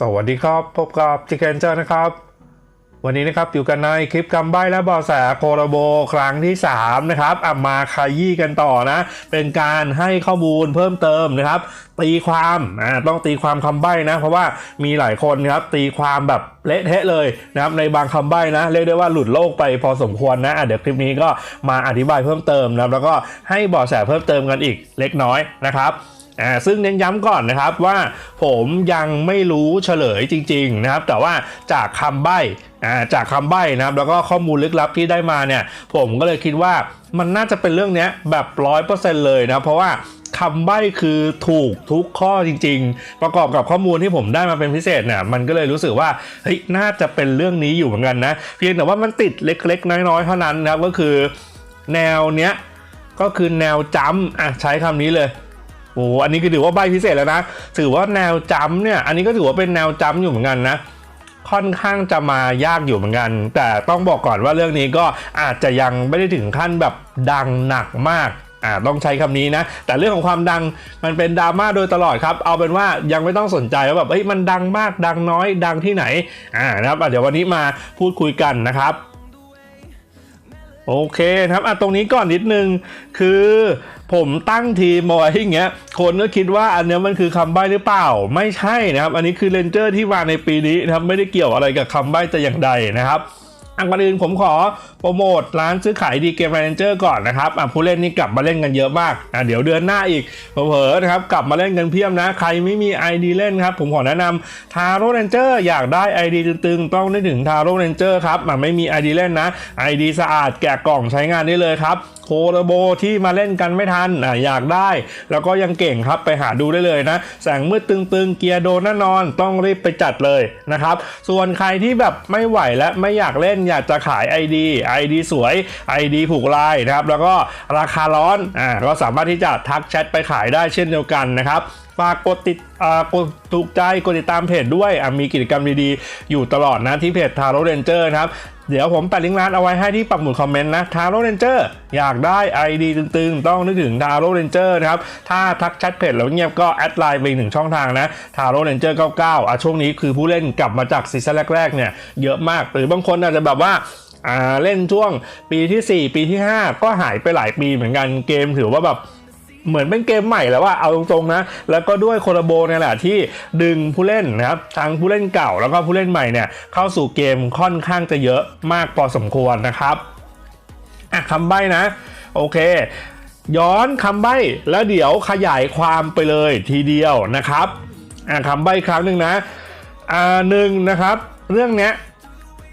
สวัสดีครับ พบกับจิเกนเจอร์นะครับ วันนี้นะครับอยู่กันในคลิปกำใบ้และเบอแสโคโรโบครั้งที่ 3 นะครับอะมาขยี้กันต่อนะ เป็นการให้ข้อมูลเพิ่มเติมนะครับ ตีความอ่าต้องตีความคำใบ้นะ เพราะว่ามีหลายคนครับตีความแบบเละเทะเลยนะครับในบางคำใบ้นะเรียกได้ว่าหลุดโลกไปพอสมควรนะะเดี๋ยวคลิปนี้ก็มาอธิบายเพิ่มเติมนะแล้วก็ให้เบาแสเพิ่มเติมกันอีกเล็กน้อยนะครับ อ่าซึ่งเน้นย้ำก่อนนะครับว่าผมยังไม่รู้เฉลยจริงๆนะครับ แต่ว่าจากคำใบ้อ่าจากคำใบ้นะครับ แล้วก็ข้อมูลลึกลับที่ได้มาเนี่ย ผมก็เลยคิดว่ามันน่าจะเป็นเรื่องเนี้ยแบบร้อยเปอร์เซ็นต์เลยนะเพราะว่าคำใบ้คือถูกทุกข้อจริง ๆ ประกอบกับข้อมูลที่ผมได้มาเป็นพิเศษเนี่ยมันก็เลยรู้สึกว่าเฮ้ยน่าจะเป็นเรื่องนี้อยู่เหมือนกันนะเพียงแต่ว่ามันติดเล็กๆ น้อยๆเท่านั้นนะครับก็คือแนวเนี้ยก็คือแนวจำอะใช้คำนี้เลย โอ้อันนี้ก็ถือว่าใบพิเศษแล้วนะ ถือว่าแนวจำเนี่ย อันนี้ก็ถือว่าเป็นแนวจำอยู่เหมือนกันนะ ค่อนข้างจะมายากอยู่เหมือนกัน แต่ต้องบอกก่อนว่าเรื่องนี้ก็อาจจะยังไม่ได้ถึงขั้นแบบดังหนักมากอ่าต้องใช้คำนี้นะ แต่เรื่องของความดังมันเป็นดราม่าโดยตลอดครับ เอาเป็นว่ายังไม่ต้องสนใจว่าแบบเอ้ยมันดังมากดังน้อยดังที่ไหนอ่านะครับเดี๋ยววันนี้มาพูดคุยกันนะครับ โอเคครับอะตรงนี้ก่อนนิดนึง คือผมตั้งทีมเอาไว้อย่างเงี้ย คนก็คิดว่าอันเนี้ยมันคือคำใบ้หรือเปล่า ไม่ใช่นะครับ อันนี้คือเลนเจอร์ที่มาในปีนี้นะครับ ไม่ได้เกี่ยวอะไรกับคำใบ้แต่อย่างใดนะครับ อันก่อนอื่นผมขอโปรโมทร้านซื้อขายดีเกมแมนเจอร์ก่อนนะครับอะผู้เล่นนี่กลับมาเล่นกันเยอะมากอะเดี๋ยวเดือนหน้าอีกเผลอๆนะครับกลับมาเล่นกันเพียบนะ ใครไม่มี ID เล่นครับผมขอแนะนำทาโร่เรนเจอร์อยากได้ ID ตึงๆ ต้องนึกถึงทาโร่เรนเจอร์ครับไม่มี ID เล่นนะ ID สะอาดแกะกล่องใช้งานได้เลยครับโคโรโบที่มาเล่นกันไม่ทันอะอยากได้ แล้วก็ยังเก่งครับไปหาดูได้เลยนะ แสงมืดตึงๆ เกียร์โดนแน่นอนต้องรีบไปจัดเลยนะครับ ส่วนใครที่แบบไม่ไหวและไม่อยากเล่นอยากจะขาย ID ID สวย ID ผูกลายนะครับ แล้วก็ราคาร้อนอ่าก็สามารถที่จะทักแชทไปขายได้เช่นเดียวกันนะครับฝากกดติดอ่ากดถูกใจ กดติดตามเพจด้วยอะมีกิจกรรมดีๆ อยู่ตลอดนะที่เพจทาร์โรเรนเจอร์นะครับ เดี๋ยวผมแปะลิงก์ร้านเอาไว้ให้ที่ปักหมุดคอมเมนต์นะทาโร่เรนเจอร์อยากได้ ID ตึงๆ ต้องนึกถึงทาโร่เรนเจอร์นะครับ ถ้าทักแชทเพจแล้วเงียบก็แอดไลน์ไปหนึ่งช่องทางนะทาโร่เรนเจอร์99อะช่วงนี้คือผู้เล่นกลับมาจากซีซั่นแรกๆเนี่ยเยอะมากหรือบางคนอาจจะแบบว่าอ่าเล่นช่วงปีทีสี่ 4 ปีที่ 5 ก็หายไปหลายปีเหมือนกันเกมถือว่าแบบ เหมือนเป็นเกมใหม่แล้วว่าเอาตรงๆนะ แล้วก็ด้วยโคลโบเนี่ยแหละที่ดึงผู้เล่นนะครับทั้งผู้เล่นเก่าแล้วก็ผู้เล่นใหม่เนี่ยเข้าสู่เกมค่อนข้างจะเยอะมากพอสมควรนะครับอะคำใบ้นะ โอเค ย้อนคำใบ้แล้วเดี๋ยวขยายความไปเลยทีเดียวนะครับอะคำใบ้ครั้งหนึ่งนะอ่าหนึ่งนะครับ เรื่องเนี้ย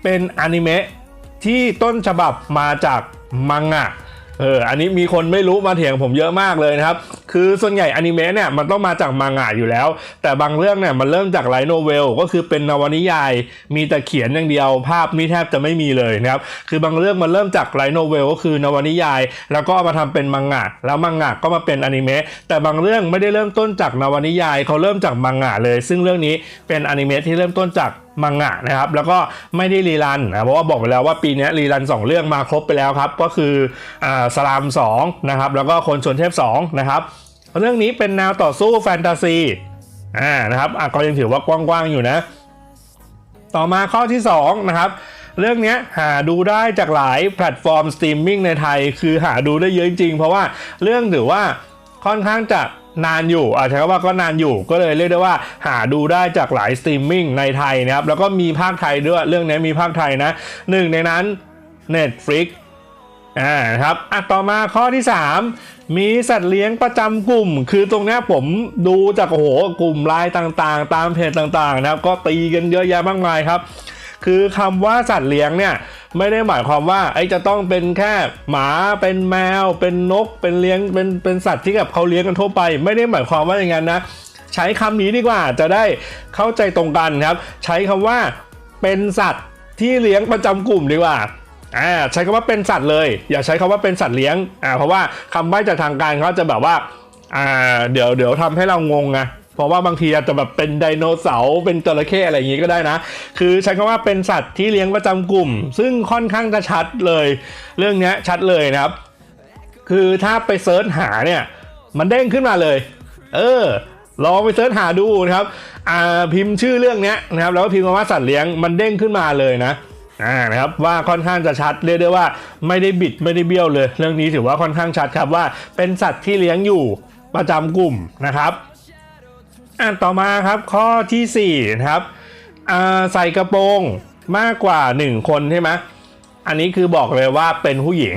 เป็นอนิเมะที่ต้นฉบับมาจากมังงะ เอออันนี้มีคนไม่รู้มาเถียงผมเยอะมากเลยนะครับ คือส่วนใหญ่อนิเมะเนี่ยมันต้องมาจากมังงะอยู่แล้ว แต่บางเรื่องเนี่ยมันเริ่มจากไลโนเวลก็คือเป็นนวนิยาย มีแต่เขียนอย่างเดียว ภาพนี่แทบจะไม่มีเลยนะครับ คือบางเรื่องมันเริ่มจากไลโนเวลก็คือนวนิยาย แล้วก็เอามาทำเป็นมังงะ แล้วมังงะก็มาเป็นอนิเมะ แต่บางเรื่องไม่ได้เริ่มต้นจากนวนิยาย เขาเริ่มจากมังงะเลย ซึ่งเรื่องนี้เป็นอนิเมะที่เริ่มต้นจากมังงะนะครับแล้วก็ไม่ได้รีรันนะเพราะว่าบอกไปแล้วว่าปีนี้รีรัน 2 เรื่องมาครบไปแล้วครับก็คืออ่าสลาม2นะครับแล้วก็คนชนเทพ2นะครับเรื่องนี้เป็นแนวต่อสู้แฟนตาซีอ่านะครับอะก็ยังถือว่ากว้างๆอยู่นะ ต่อมาข้อที่2นะครับเรื่องนี้หาดูได้จากหลายแพลตฟอร์มสตรีมมิ่งในไทย คือหาดูได้เยอะจริงๆเพราะว่าเรื่องถือว่าค่อนข้างจะ นานอยู่อาจจะว่าก็นานอยู่ก็เลยเรียกได้ว่าหาดูได้จากหลายสตรีมมิ่งในไทยนะครับ แล้วก็มีภาคไทยด้วยเรื่องนี้มีภาคไทยนะหนึ่งในนั้น Netflix อ่าครับอะต่อมาข้อที่ 3 มีสัตว์เลี้ยงประจำกลุ่ม คือตรงนี้ผมดูจากโอ้โหกลุ่มไลน์ต่างๆ ตามเพจต่างๆนะครับ ก็ตีกันเยอะแยะมากมายครับ คือคำว่าสัตว์เลี้ยงเนี่ย ไม่ได้หมายความว่าไอ้จะต้องเป็นแค่หมาเป็นแมว เป็นนก เป็นเลี้ยงเป็นเป็นสัตว์ที่แบบเขาเลี้ยงกันทั่วไป ไม่ได้หมายความว่าอย่างนั้นนะใช้คำนี้ดีกว่าจะได้เข้าใจตรงกันครับ ใช้คำว่าเป็นสัตว์ที่เลี้ยงประจำกลุ่มดีกว่าอ่าใช้คำว่าเป็นสัตว์เลย อย่าใช้คำว่าเป็นสัตว์เลี้ยงอ่าเพราะว่าคำใบ้จากทางการเขาจะแบบว่าอ่าเดี๋ยวเดี๋ยวทำให้เรางงไง เพราะว่าบางทีอาจจะแบบเป็นไดโนเสาร์เป็นจระเข้อะไรอย่างงี้ก็ได้นะ คือใช้คำว่าเป็นสัตว์ที่เลี้ยงประจำกลุ่ม ซึ่งค่อนข้างจะชัดเลย เรื่องนี้ชัดเลยนะครับ คือถ้าไปเซิร์ชหาเนี่ยมันเด้งขึ้นมาเลย เออลองไปเสิร์ชหาดูนะครับอ่าพิมพ์ชื่อเรื่องนี้นะครับแล้วก็พิมพ์คำว่าสัตว์เลี้ยงมันเด้งขึ้นมาเลยนะอ่านะครับว่าค่อนข้างจะชัดเรียกได้ว่าไม่ได้บิดไม่ได้เบี้ยวเลย เรื่องนี้ถือว่าค่อนข้างชัดครับว่าเป็นสัตว์ที่เลี้ยงอยู่ประจำกลุ่มนะครับ อ่าต่อมาครับข้อทีสี่4นะครับใส่กระโปรงมากกว่า 1 คนใช่ไหมอันนี้คือบอกเลยว่าเป็นผู้หญิง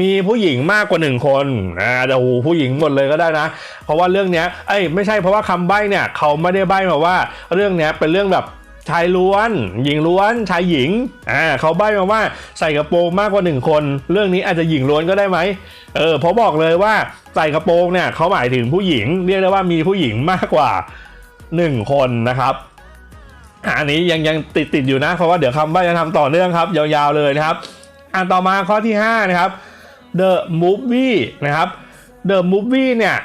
มีผู้หญิงมากกว่าหนึ่งคนอ่าแต่โอ้โหผู้หญิงหมดเลยก็ได้นะ เพราะว่าเรื่องเนี้ย เอ้ยไม่ใช่เพราะว่าคำใบ้เนี่ยเขาไม่ได้ใบ้มาว่าเรื่องเนี้ยเป็นเรื่องแบบ ชายล้วน หญิงล้วนชายหญิงอ่าเขาใบ้มาว่าใส่กระโปรงมากกว่าหนึ่งคน เรื่องนี้อาจจะหญิงล้วนก็ได้ไหมเออเพราะบอกเลยว่าใส่กระโปรงเนี่ยเขาหมายถึงผู้หญิง เรียกได้ว่ามีผู้หญิงมากกว่าหนึ่งคนนะครับอันนี้ยังยังติดติดอยู่นะเพราะว่าเดี๋ยวคำใบ้จะทำต่อเนื่องครับ ยาวๆเลยนะครับอะต่อมาข้อที่ห้านะครับ The Movie นะครับ The Movie เนี่ย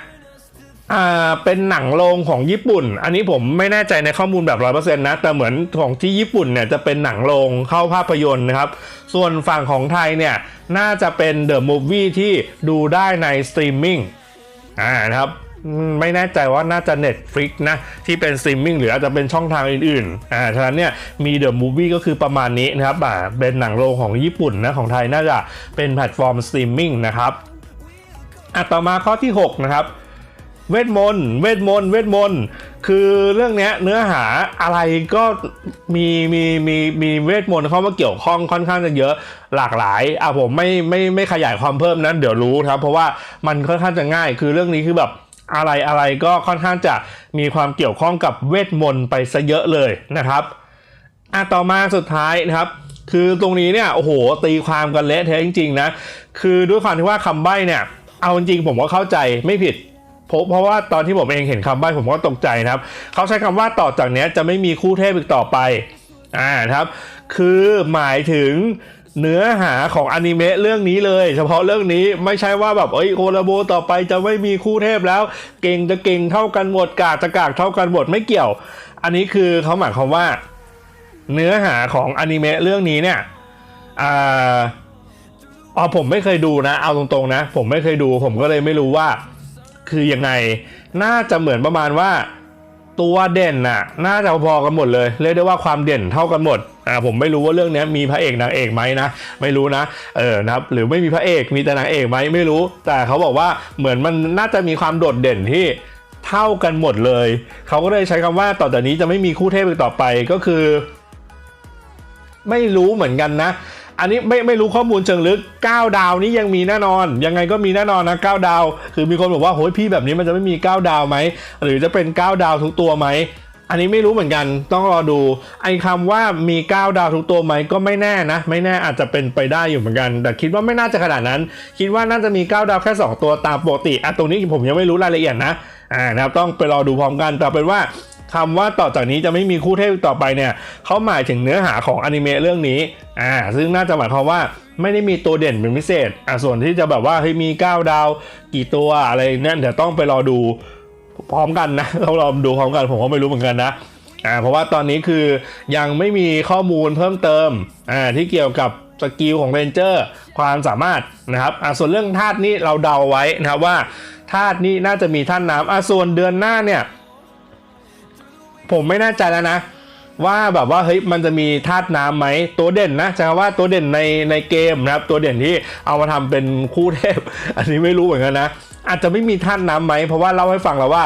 อ่าเป็นหนังโรงของญี่ปุ่น อันนี้ผมไม่แน่ใจในข้อมูลแบบร้อยเปอร์เซ็นต์นะ แต่เหมือนของที่ญี่ปุ่นเนี่ยจะเป็นหนังโรงเข้าภาพยนตร์นะครับ ส่วนฝั่งของไทยเนี่ย น่าจะเป็น The Movie ที่ดูได้ในสตรีมมิ่งอ่านะครับไม่แน่ใจว่าน่าจะ Netflix นะ ที่เป็นสตรีมมิ่งหรืออาจจะเป็นช่องทางอื่นๆ อ่า ฉะนั้นเนี่ยมี The Movie ก็คือประมาณนี้นะครับอ่าเป็นหนังโรงของญี่ปุ่นนะ ของไทยน่าจะเป็นแพลตฟอร์มสตรีมมิ่งนะครับอะต่อมาข้อที่ 6 นะครับ เวทมนต์เวทมนต์เวทมนต์คือเรื่องเนี้ยเนื้อหาอะไรก็มีมีมีมีเวทมนต์เข้ามาเกี่ยวข้องค่อนข้างจะเยอะหลากหลายอะผมไม่ไม่ไม่ขยายความเพิ่มนั้นเดี๋ยวรู้ครับ เพราะว่ามันค่อนข้างจะง่าย คือเรื่องนี้คือแบบอะไรอะไรก็ค่อนข้างจะมีความเกี่ยวข้องกับเวทมนต์ไปซะเยอะเลยนะครับอะต่อมาสุดท้ายนะครับ คือตรงนี้เนี่ยโอ้โหตีความกันเละเทะจริง ๆ นะ คือด้วยความที่ว่าคำใบ้เนี่ย เอาจริงผมก็เข้าใจไม่ผิด เพราะเพราะว่าตอนที่ผมเองเห็นคำใบ้ผมก็ตกใจนะครับ เขาใช้คำว่าต่อจากนี้จะไม่มีคู่เทพอีกต่อไปอ่านะครับ คือหมายถึงเนื้อหาของอนิเมะเรื่องนี้เลย เฉพาะเรื่องนี้ไม่ใช่ว่าแบบเอ้ยโคลาโบต่อไปจะไม่มีคู่เทพแล้ว เก่งจะเก่งเท่ากันหมดกากจะกากเท่ากันหมดไม่เกี่ยว อันนี้คือเขาหมายความว่า เนื้อหาของอนิเมะเรื่องนี้เนี่ยอ่าอ๋อผมไม่เคยดูนะ เอาตรงๆนะ ผมไม่เคยดู ผมก็เลยไม่รู้ว่า คือยังไง น่าจะเหมือนประมาณว่าตัวเด่นน่ะ น่าจะพอกันหมดเลย เรียกได้ว่าความเด่นเท่ากันหมดอ่าผมไม่รู้ว่าเรื่องนี้มีพระเอกนางเอกไหมนะ ไม่รู้นะเออนะครับหรือไม่มีพระเอกมีแต่นางเอกไหมไม่รู้ แต่เขาบอกว่าเหมือนมันน่าจะมีความโดดเด่นที่เท่ากันหมดเลย เขาก็เลยใช้คำว่าต่อจากนี้จะไม่มีคู่เทพอีกต่อไปก็คือ ไม่รู้เหมือนกันนะ อันนี้ไม่ไม่รู้ข้อมูลเชิงลึก 9 ดาวนี้ยังมีแน่นอน ยังไงก็มีแน่นอนนะ 9 ดาว คือมีคนบอกว่าโหยพี่แบบนี้มันจะไม่มี 9 ดาวไหม หรือจะเป็น 9 ดาวทุกตัวไหม อันนี้ไม่รู้เหมือนกัน ต้องรอดู ไอ้คำว่ามี 9 ดาวทุกตัวไหมก็ไม่แน่นะ ไม่แน่อาจจะเป็นไปได้อยู่เหมือนกัน แต่คิดว่าไม่น่าจะขนาดนั้น คิดว่าน่าจะมี 9 ดาวแค่ 2 ตัวตามปกติอะตรงนี้ผมยังไม่รู้รายละเอียดนะอ่านะครับต้องไปรอดูพร้อมกันแต่เป็นว่า คำว่าต่อจากนี้จะไม่มีคู่เทพต่อไปเนี่ยเขาหมายถึงเนื้อหาของอนิเมะเรื่องนี้อ่าซึ่งน่าจะหมายความว่าไม่ได้มีตัวเด่นเป็นพิเศษอ่าส่วนที่จะแบบว่าเฮ้ยมี 9 ดาว กี่ตัวอะไรเนี่ยเดี๋ยวต้องไปรอดูพร้อมกันนะเรารอดูพร้อมกันผมก็ไม่รู้เหมือนกันนะอ่าเพราะว่าตอนนี้คือยังไม่มีข้อมูลเพิ่มเติมอ่าที่เกี่ยวกับสกิลของเรนเจอร์ความสามารถนะครับอ่าส่วนเรื่องธาตุนี้เราเดาไว้นะครับว่าธาตุนี้น่าจะมีธาตุน้ำอ่าส่วนเดือนหน้าเนี่ย ผมไม่แน่ใจแล้วนะ ว่าแบบว่าเฮ้ยมันจะมีธาตุน้ำไหมตัวเด่นนะจะว่าตัวเด่นในในเกมนะครับ ตัวเด่นที่เอามาทำเป็นคู่เทพ อันนี้ไม่รู้เหมือนกันนะ อาจจะไม่มีธาตุน้ำไหมเพราะว่าเล่าให้ฟังแล้วว่า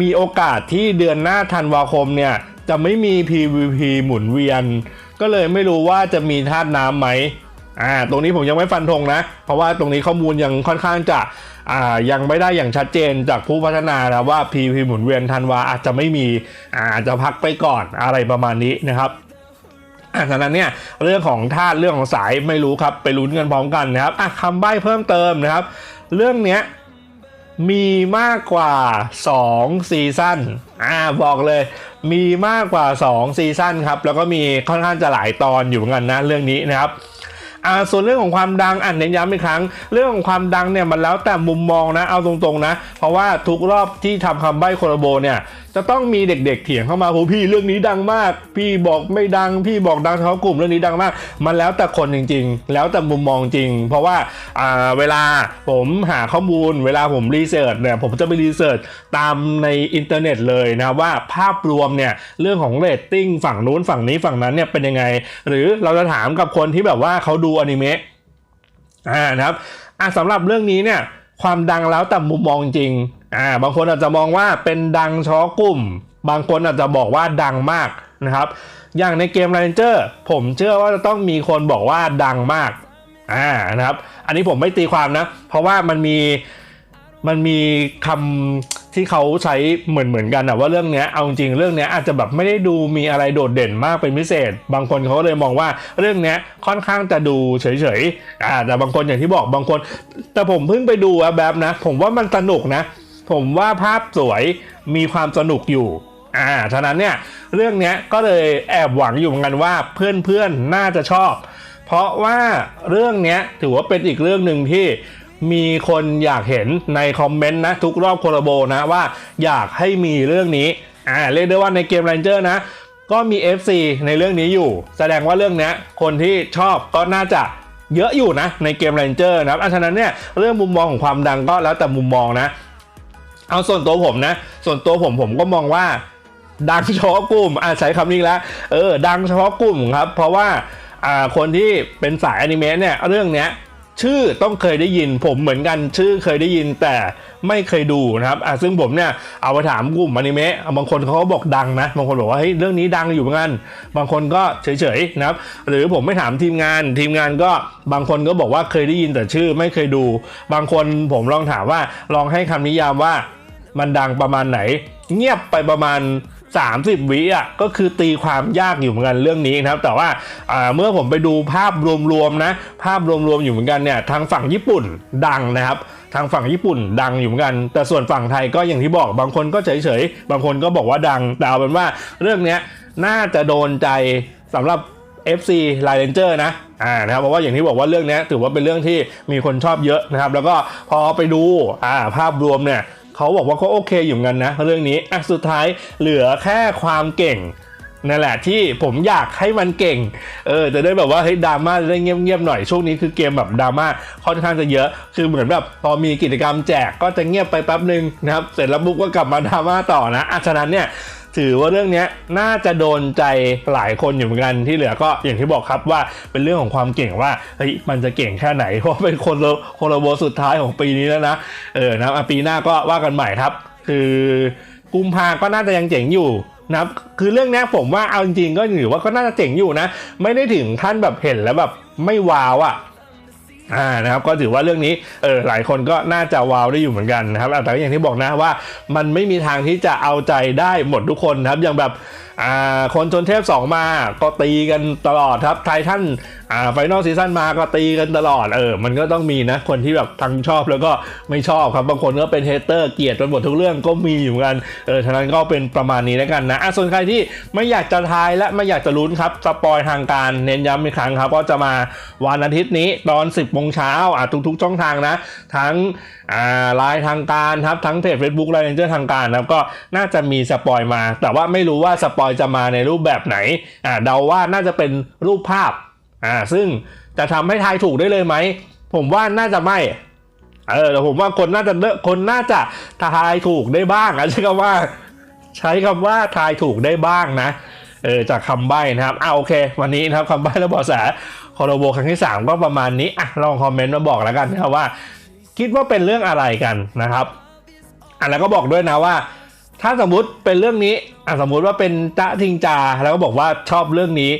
มีโอกาสที่เดือนหน้าธันวาคมเนี่ย จะไม่มี PVP หมุนเวียน ก็เลยไม่รู้ว่าจะมีธาตุน้ำไหมอ่าตรงนี้ผมยังไม่ฟันธงนะ เพราะว่าตรงนี้ข้อมูลยังค่อนข้างจะ อ่ายังไม่ได้อย่างชัดเจนจากผู้พัฒนานะว่า PVP หมุนเวียนธันวาอาจจะไม่มีอาจจะพักไปก่อนอะไรประมาณนี้นะครับอะฉะนั้นเนี่ยเรื่องของธาตุเรื่องของสายไม่รู้ครับไปลุ้นกันพร้อมกันนะครับอะคำใบ้เพิ่มเติมนะครับ เรื่องเนี้ยมีมากกว่า 2 ซีซั่นอ่าบอกเลย มีมากกว่า 2 ซีซั่นครับ แล้วก็มีค่อนข้างจะหลายตอนอยู่เหมือนกันนะเรื่องนี้นะครับ อ่าส่วนเรื่องของความดังอ่านเน้นย้ำอีกครั้ง เรื่องของความดังเนี่ยมันแล้วแต่มุมมองนะเอาตรงๆนะ เพราะว่าทุกรอบที่ทำคำใบ้โคโลโบเนี่ย จะต้องมีเด็กๆเถียงเข้ามาโหพี่เรื่องนี้ดังมาก พี่บอกไม่ดัง พี่บอกดังเฉพาะกลุ่มเรื่องนี้ดังมาก มันแล้วแต่คนจริง ๆ แล้วแต่มุมมองจริง เพราะว่าอ่าเวลาผมหาข้อมูล เวลาผมรีเสิร์ชเนี่ยผมจะไปรีเสิร์ชตามในอินเทอร์เน็ตเลยนะว่าภาพรวมเนี่ยเรื่องของเรตติ้งฝั่งนู้นฝั่งนี้ฝั่งนั้นเนี่ยเป็นยังไง หรือเราจะถามกับคนที่แบบว่าเขาดูอนิเมะอ่านะครับอะสำหรับเรื่องนี้เนี่ยความดังแล้วแต่มุมมองจริง อ่าบางคนอาจจะมองว่าเป็นดังเฉพาะกลุ่ม บางคนอาจจะบอกว่าดังมากนะครับ อย่างในเกม Ranger ผมเชื่อว่าจะต้องมีคนบอกว่าดังมากอ่านะครับ อันนี้ผมไม่ตีความนะ เพราะว่ามันมีมันมีคำที่เขาใช้เหมือนเหมือนกันอะว่าเรื่องเนี้ยเอาจริงเรื่องเนี้ยอาจจะแบบไม่ได้ดูมีอะไรโดดเด่นมากเป็นพิเศษ บางคนเขาเลยมองว่าเรื่องเนี้ยค่อนข้างจะดูเฉยๆอ่าแต่บางคนอย่างที่บอกบางคน แต่ผมเพิ่งไปดูอะแบบนะ ผมว่ามันสนุกนะ ผมว่าภาพสวยมีความสนุกอยู่อ่าฉะนั้นเนี่ยเรื่องเนี้ยก็เลยแอบหวังอยู่เหมือนกันว่าเพื่อนๆนน่าจะชอบ เพราะว่าเรื่องเนี้ยถือว่าเป็นอีกเรื่องหนึ่งที่มีคนอยากเห็นในคอมเมนต์นะ ทุกรอบโคลาโบนะว่าอยากให้มีเรื่องนี้อ่าเรียกได้ว่าในเกม Ranger นะ ก็มี FC ในเรื่องนี้อยู่ แสดงว่าเรื่องเนี้ยคนที่ชอบก็น่าจะเยอะอยู่นะในเกม Ranger นะครับอะฉะนั้นเนี่ยเรื่องมุมมองของความดังก็แล้วแต่มุมมองนะ เอาส่วนตัวผมนะ ส่วนตัวผมผมก็มองว่า ดังเฉพาะกลุ่มอ่าใช้คำนี้แล้วเออ ดังเฉพาะกลุ่มครับ เพราะว่าอ่าคนที่เป็นสายอนิเมะเนี่ยเรื่องเนี้ย ชื่อต้องเคยได้ยินผมเหมือนกันชื่อเคยได้ยินแต่ไม่เคยดูนะครับอะซึ่งผมเนี่ยเอาไปถามกลุ่มอนิเมะบางคนเขาก็บอกดังนะ บางคนบอกว่าเฮ้ยเรื่องนี้ดังอยู่เหมือนกัน บางคนก็เฉยๆนะครับ หรือผมไม่ถามทีมงาน ทีมงานก็บางคนก็บอกว่าเคยได้ยินแต่ชื่อไม่เคยดู บางคนผมลองถามว่าลองให้คำนิยามว่ามันดังประมาณไหน เงียบไปประมาณ 30 วิอะก็คือตีความยากอยู่เหมือนกันเรื่องนี้นะครับ แต่ว่าเมื่อผมไปดูภาพรวมๆนะ ภาพรวมๆอยู่เหมือนกันเนี่ยทางฝั่งญี่ปุ่นดังนะครับทางฝั่งญี่ปุ่นดังอยู่เหมือนกัน แต่ส่วนฝั่งไทยก็อย่างที่บอกบางคนก็เฉยๆ บางคนก็บอกว่าดังแต่เอาเป็นว่าเรื่องนี้น่าจะโดนใจสำหรับ FC l i n e r นะอ่านะครับเพราะว่าอย่างที่บอกว่าเรื่องนี้ถือว่าเป็นเรื่องที่มีคนชอบเยอะนะครับ แล้วก็พอไปดูอ่าภาพรวมเนี่ย เขาบอกว่าก็โอเคอยู่กันนะ เรื่องนี้อะสุดท้ายเหลือแค่ความเก่งนั่นแหละที่ผมอยากให้มันเก่ง เออจะได้แบบว่าเฮ้ยดราม่าจะได้เงียบๆหน่อยช่วงนี้คือเกมแบบดราม่าค่อนข้างจะเยอะ คือเหมือนแบบพอมีกิจกรรมแจกก็จะเงียบไปแป๊บหนึ่งนะครับ เสร็จแล้วบุ๊กก็กลับมาดราม่าต่อนะอะฉะนั้นเนี่ย ถือว่าเรื่องนี้น่าจะโดนใจหลายคนอยู่เหมือนกันที่เหลือก็อย่างที่บอกครับว่าเป็นเรื่องของความเก่งว่าเฮ้ยมันจะเก่งแค่ไหน เพราะเป็นคนละคนละโบสุดท้ายของปีนี้แล้วนะเออนับปีหน้าก็ว่ากันใหม่ครับ คือกุมภาก็น่าจะยังเจ๋งอยู่นะครับคือเรื่องนี้ผมว่าเอาจริงๆก็ถือว่าก็น่าจะเจ๋งอยู่นะ ไม่ได้ถึงขั้นแบบเห็นแล้วแบบไม่ว้าวอะ อ่านะครับก็ถือว่าเรื่องนี้เออหลายคนก็น่าจะว้าวได้อยู่เหมือนกันนะครับแต่อย่างที่บอกนะว่ามันไม่มีทางที่จะเอาใจได้หมดทุกคนนะครับอย่างแบบ อ่าคนชนเทพ 2 มาก็ตีกันตลอดครับไททันอ่าไฟนอลซีซั่นมาก็ตีกันตลอดเออมันก็ต้องมีนะ คนที่แบบทั้งชอบแล้วก็ไม่ชอบครับบางคนก็เป็นเฮเตอร์เกลียดไปหมดทุกเรื่องก็มีอยู่กันเออฉะนั้นก็เป็นประมาณนี้แล้วกันนะอะส่วนใครที่ไม่อยากจะทายและไม่อยากจะลุ้นครับสปอยทางการเน้นย้ำอีกครั้งครับก็จะมาวันอาทิตย์นี้ตอน 10โมงเช้าอะทุกๆช่องทางนะ ทั้งอ่าไลน์ทางการครับทั้งเพจ Facebook ไลน์เนจอร์ทางการครับก็น่าจะมีสปอยมา แต่ว่าไม่รู้ว่าสปอยจะมาในรูปแบบไหนอ่าเดาว่าน่าจะเป็นรูปภาพอ่าซึ่งจะทำให้ทายถูกได้เลยไหม ผมว่าน่าจะไม่เออแต่ผมว่าคนน่าจะเคนน่าจะทายถูกได้บ้างอะใช้คำว่า ใช้คำว่าทายถูกได้บ้างนะเออจากคำใบ้นะครับอ่าโอเค วันนี้นะครับคำใบ้และบอแสคอร์โบครั้งที่ 3 ก็ประมาณนี้อะลองคอมเมนต์มาบอกแล้วกันนะครับว่า คิดว่าเป็นเรื่องอะไรกันนะครับอะแล้วก็บอกด้วยนะว่า ถ้าสมมุติเป็นเรื่องนี้อะสมมุติว่าเป็นจ๊ะทิงจาแล้วก็บอกว่าชอบเรื่องนี้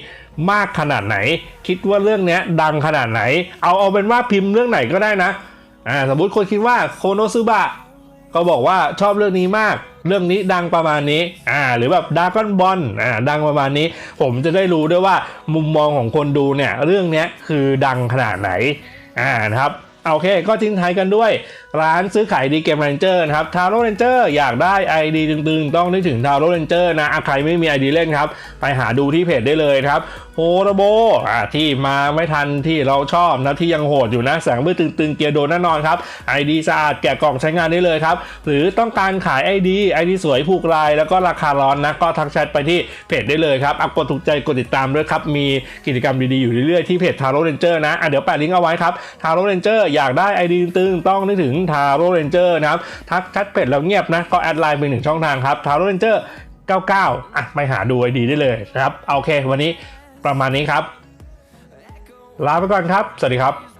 มากขนาดไหน คิดว่าเรื่องนี้ดังขนาดไหน เอาเอาเป็นว่าพิมพ์เรื่องไหนก็ได้นะอ่าสมมุติคนคิดว่าโคโนซึบะก็บอกว่าชอบเรื่องนี้มาก เรื่องนี้ดังประมาณนี้อ่าหรือแบบดากอนบอลอ่าดังประมาณนี้ ผมจะได้รู้ด้วยว่ามุมมองของคนดูเนี่ยเรื่องนี้คือดังขนาดไหนอ่านะครับโอเค ก็ทิ้งท้ายกันด้วย ร้านซื้อขายดีเกม Ranger นะครับทาโร่เรนเจอร์อยากได้ ID ตึงๆ ต้องนึกถึงทาโร่เรนเจอร์นะใครไม่มี ID เล่นครับ ไปหาดูที่เพจได้เลยครับโฮโรโบอะที่มาไม่ทันที่เราชอบนะที่ยังโหดอยู่นะแสงมืดตึงๆ เกียร์โดนแน่นอนครับ ID สะอาดแกะกล่องใช้งานได้เลยครับ หรือต้องการขาย ID ID สวยผูกลาย แล้วก็ราคาร้อนนะก็ทักแชทไปที่เพจได้เลยครับอักกดถูกใจกดติดตามด้วยครับ มีกิจกรรมดีๆ อยู่เรื่อยๆที่เพจทาโร่เรนเจอร์นะอะเดี๋ยวแปะลิงก์เอาไว้ครับทาโร่เรนเจอร์อยากได้ ID ตึงๆต้องนึกถึงทาโรเรนเจอร์นะครับ ทักชัดเพจแล้วเงียบนะ ก็แอดไลน์ไปหนึ่งช่องทางครับทาโรเรนเจอร์99 อะไปหาดูดีได้เลยนะครับ โอเค วันนี้ประมาณนี้ครับ ลาไปก่อนครับ สวัสดีครับ